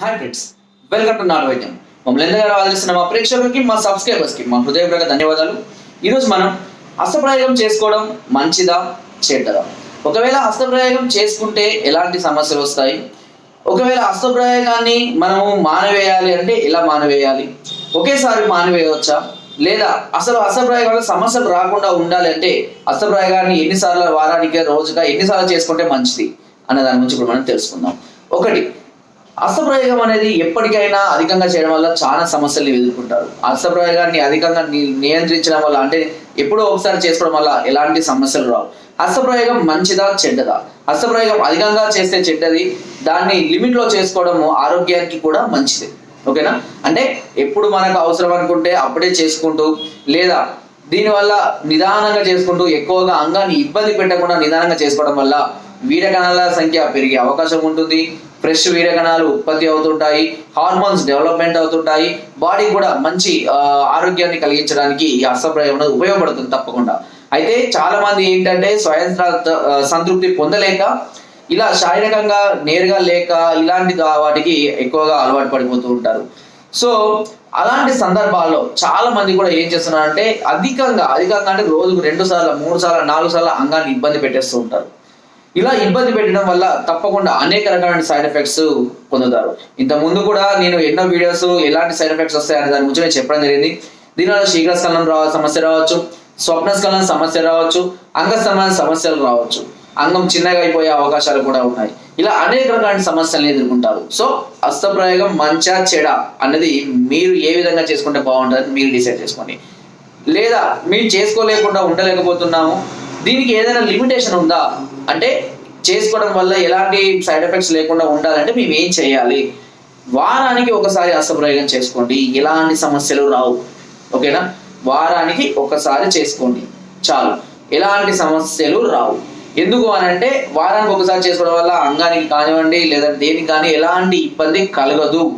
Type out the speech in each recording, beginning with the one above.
Hi friends welcome to నాడు వైద్యం మమ్మల్ని ఎంతగా ఆదరిస్తున్న మా ప్రేక్షకులకి మా సబ్స్క్రైబర్స్కి మా హృదయపూర్వక ధన్యవాదాలు. ఈరోజు మనం హస్తప్రయోగం చేసుకోవడం మంచిదా చెడ్డదా? ఒకవేళ హస్తప్రయోగం చేసుకుంటే ఎలాంటి సమస్యలు వస్తాయి? ఒకవేళ హస్తప్రయోగాన్ని మనము మానవేయాలి అంటే ఎలా మానవేయాలి? ఒకేసారి మానవేయవచ్చా? లేదా అసలు హస్తప్రయోగాల సమస్యలు రాకుండా ఉండాలి అంటే హస్తప్రయోగాన్ని ఎన్నిసార్లు వారానికి రోజుగా ఎన్నిసార్లు చేసుకుంటే మంచిది? అన్న దాని గురించి ఇప్పుడు మనం తెలుసుకుందాం. ఒకటి హస్తప్రయోగం అనేది ఎప్పటికైనా అధికంగా చేయడం వల్ల చాలా సమస్యలు ఎదుర్కొంటారు. హస్తప్రయోగాన్ని అధికంగా నియంత్రించడం వల్ల అంటే ఎప్పుడో ఒకసారి చేసుకోవడం వల్ల ఎలాంటి సమస్యలు రావు. అస్తప్రయోగం మంచిదా చెడ్డదా? హస్తప్రయోగం అధికంగా చేస్తే చెడ్డది దాన్ని లిమిట్లో చేసుకోవడం ఆరోగ్యానికి కూడా మంచిది. ఓకేనా? అంటే ఎప్పుడు మనకు అవసరం అనుకుంటే అప్పుడే చేసుకుంటూ లేదా దీనివల్ల నిదానంగా చేసుకుంటూ ఎక్కువగా అంగాన్ని ఇబ్బంది పెట్టకుండా నిదానంగా చేసుకోవడం వల్ల వీరకణాల సంఖ్య పెరిగే అవకాశం ఉంటుంది. ఫ్రెష్ వీరకణాలు ఉత్పత్తి అవుతుంటాయి హార్మోన్స్ డెవలప్మెంట్ అవుతుంటాయి. బాడీ కూడా మంచి ఆరోగ్యాన్ని కలిగించడానికి ఈ హస్తప్రయోగం ఉపయోగపడుతుంది తప్పకుండా. అయితే చాలా మంది ఏంటంటే స్వయం సంతృప్తి పొందలేక ఇలా శారీరకంగా నేరుగా లేక ఇలాంటి వాటికి ఎక్కువగా అలవాటు పడిపోతూ ఉంటారు. సో అలాంటి సందర్భాల్లో చాలా మంది కూడా ఏం చేస్తున్నారంటే అధికంగా అధికంగా అంటే రోజుకు రెండు సార్లు మూడు సార్లు నాలుగు సార్లు అంగాన్ని ఇబ్బంది పెట్టేస్తూ ఉంటారు. ఇలా ఇబ్బంది పెట్టడం వల్ల తప్పకుండా అనేక రకాలైన సైడ్ ఎఫెక్ట్స్ పొందుతారు. ఇంత ముందు కూడా నేను ఎన్నో వీడియోస్ ఎలాంటి సైడ్ ఎఫెక్ట్స్ వస్తాయనే దాని గురించి నేను చెప్పడం జరిగింది. దీనివల్ల శీఘ్రస్ఖలనం రా సమస్య రావచ్చు. స్వప్నస్ఖలనం సమస్య రావచ్చు. అంగస్తంభన సమస్యలు రావచ్చు. అంగం చిన్నగా అయిపోయే అవకాశాలు కూడా ఉన్నాయి. ఇలా అనేక రకాల సమస్యలను ఎదుర్కొంటారు. సో అస్తప్రయోగం మంచా చెడ అనేది మీరు ఏ విధంగా చేసుకుంటే బాగుంటుంది మీరు డిసైడ్ చేసుకోండి. లేదా మీరు చేసుకోలేకుండా ఉండలేకపోతున్నాము. దీనికి ఏదైనా లిమిటేషన్ ఉందా? అంటే చేసుకోవడం వల్ల ఎలాంటి సైడ్ ఎఫెక్ట్స్ లేకుండా ఉండాలంటే మేము ఏం చేయాలి? వారానికి ఒకసారి అస్తప్రయోగం చేసుకోండి. ఎలాంటి సమస్యలు రావు. ఓకేనా? వారానికి ఒకసారి చేసుకోండి. చాలు. ఎలాంటి సమస్యలు రావు. ఎందుకు అని అంటే వారానికి ఒకసారి చేసుకోవడం వల్ల అంగానికి కానివ్వండి లేదా దేనికి కానీ ఎలాంటి ఇబ్బంది కలగదు.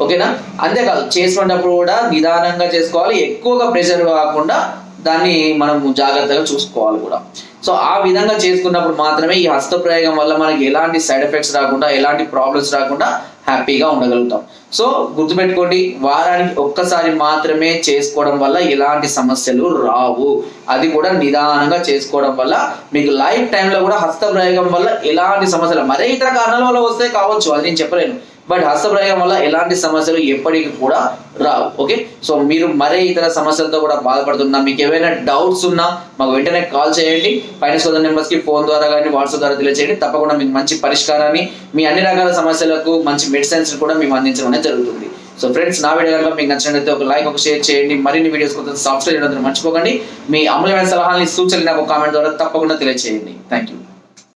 ఓకేనా? అంతేకాదు చేసుకునేటప్పుడు కూడా నిదానంగా చేసుకోవాలి. ఎక్కువగా ప్రెషర్ కాకుండా దాన్ని మనం జాగ్రత్తగా చూసుకోవాలి కూడా. సో ఆ విధంగా చేసుకున్నప్పుడు మాత్రమే ఈ హస్తప్రయోగం వల్ల మనకి ఎలాంటి సైడ్ ఎఫెక్ట్స్ రాకుండా ఎలాంటి ప్రాబ్లమ్స్ రాకుండా హ్యాపీగా ఉండగలుగుతాం. సో గుర్తుపెట్టుకోండి వారానికి ఒక్కసారి మాత్రమే చేసుకోవడం వల్ల ఎలాంటి సమస్యలు రావు. అది కూడా నిదానంగా చేసుకోవడం వల్ల మీకు లైఫ్ టైంలో కూడా హస్తప్రయోగం వల్ల ఎలాంటి సమస్యలు మరే ఇతర కారణాల వల్ల వస్తే కావచ్చు అది నేను చెప్పలేను. బట్ హస్తప్రయోగం వల్ల ఎలాంటి సమస్యలు ఎప్పటికీ కూడా రావు ఓకే? సో మీరు మరే ఇతర సమస్యలతో కూడా బాధపడుతున్నా మీకు ఏవైనా డౌట్స్ ఉన్నా మాకు వెంటనే కాల్ చేయండి. పైన సోదర్ నెంబర్స్కి ఫోన్ ద్వారా కానీ వాట్సాప్ ద్వారా తెలియజేయండి తప్పకుండా మీకు మంచి పరిష్కారాన్ని మీ అన్ని రకాల సమస్యలకు మంచి మెడిసిన్స్ కూడా మేము అందించడం అనేది జరుగుతుంది. సో ఫ్రెండ్స్ నా వీడియో కనుక మీకు నచ్చినట్లయితే ఒక లైక్ ఒక షేర్ చేయండి. మరిన్ని వీడియోస్ కోసం సబ్స్క్రైబ్ చేయడం మర్చిపోకండి. మీ అమూల్యమైన సలహాలని సూచనలు నాకు కామెంట్ ద్వారా తప్పకుండా తెలియజేయండి థ్యాంక్ యూ